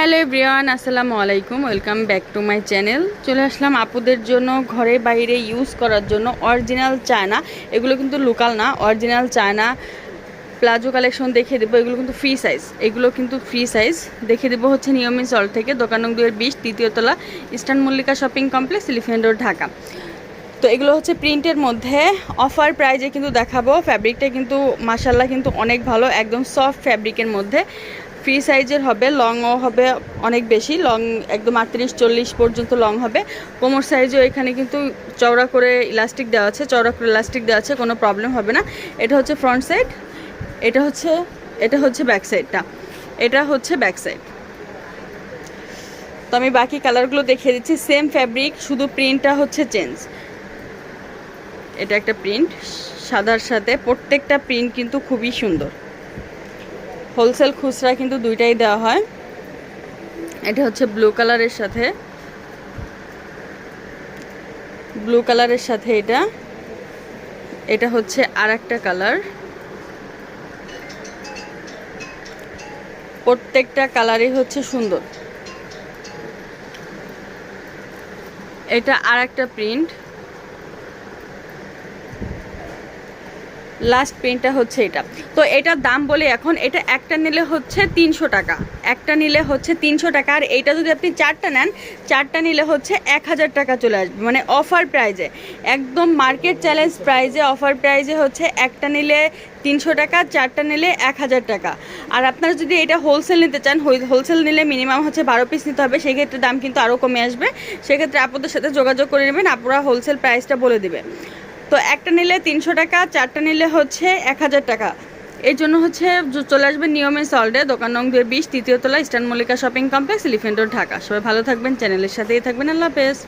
Hello everyone, আসসালামু আলাইকুম, welcome back to my channel. চলে আসলাম আপুদের জন্য ঘরে বাইরে ইউজ করার জন্য অরিজিনাল চায়না। এগুলো কিন্তু লোকাল না, অরিজিনাল চায়না প্লাজো কালেকশন দেখিয়ে দেবো। এগুলো কিন্তু ফ্রি সাইজ এগুলো কিন্তু ফ্রি সাইজ দেখিয়ে দেবো হচ্ছে নিয়মিত চল থেকে, দোকান নং দুয়ের বিশ তৃতীয়তলা Eastern Mallika shopping complex Elephant Road Dhaka. তো এগুলো হচ্ছে প্রিন্টের মধ্যে। অফার প্রাইজে কিন্তু দেখাবো ফ্যাব্রিকটা কিন্তু মাসাল্লাহ কিন্তু অনেক ভালো, একদম সফট ফ্যাব্রিকের মধ্যে। ফ্রি সাইজের হবে লংও হবে অনেক বেশি লং একদম আটত্রিশ, চল্লিশ পর্যন্ত লং হবে। কোমর সাইজও এখানে কিন্তু চওড়া করে ইলাস্টিক দেওয়া আছে, চওড়া করে ইলাস্টিক দেওয়া আছে, কোনো প্রবলেম হবে না। এটা হচ্ছে ফ্রন্ট সাইড এটা হচ্ছে এটা হচ্ছে ব্যাক সাইডটা এটা হচ্ছে ব্যাক সাইড তো আমি বাকি কালারগুলো দেখিয়ে দিচ্ছি সেম ফ্যাব্রিক শুধু প্রিন্টটা হচ্ছে চেঞ্জ এটা একটা প্রিন্ট সাদার সাথে প্রত্যেকটা প্রিন্ট কিন্তু খুবই সুন্দর। হোলসেল খুচরা কিন্তু দুইটাই দেওয়া হয়। এটা হচ্ছে ব্লু কালারের সাথে। ব্লু কালারের সাথে এটা। এটা হচ্ছে আর একটা কালার। প্রত্যেকটা কালারই হচ্ছে সুন্দর। এটা আর একটা প্রিন্ট। লাস্ট পেনটা হচ্ছে এটা। তো এটার দাম বলে এখন এটা একটা নিলে হচ্ছে তিনশো টাকা। একটা নিলে হচ্ছে তিনশো টাকা। আর এইটা যদি আপনি চারটা নেন, চারটা নিলে হচ্ছে এক হাজার টাকা চলে আসবে। মানে অফার প্রাইজে একদম মার্কেট চ্যালেঞ্জ প্রাইজে অফার প্রাইজে হচ্ছে একটা নিলে তিনশো টাকা, চারটা নিলে এক হাজার টাকা। আর আপনারা যদি এটা হোলসেল নিতে চান হোলসেল নিলে মিনিমাম হচ্ছে বারো পিস নিতে হবে। সেক্ষেত্রে দাম কিন্তু আরও কমে আসবে। সেক্ষেত্রে আপনাদের সাথে যোগাযোগ করে নেবেন। আপুরা হোলসেল প্রাইসটা বলে দেবে। তো একটা নিলে তিনশো টাকা, চারটা নিলে হচ্ছে এক হাজার টাকা। এই জন্য হচ্ছে চলে আসবে নিয়মে সল্টে, দোকান নং দুই বিশ, তৃতীয় তলা Eastern Mallika shopping complex Elephant Road Dhaka. সবাই ভালো থাকবেন, চ্যানেলের সাথেই থাকবেন। আল্লাহ হাফেজ।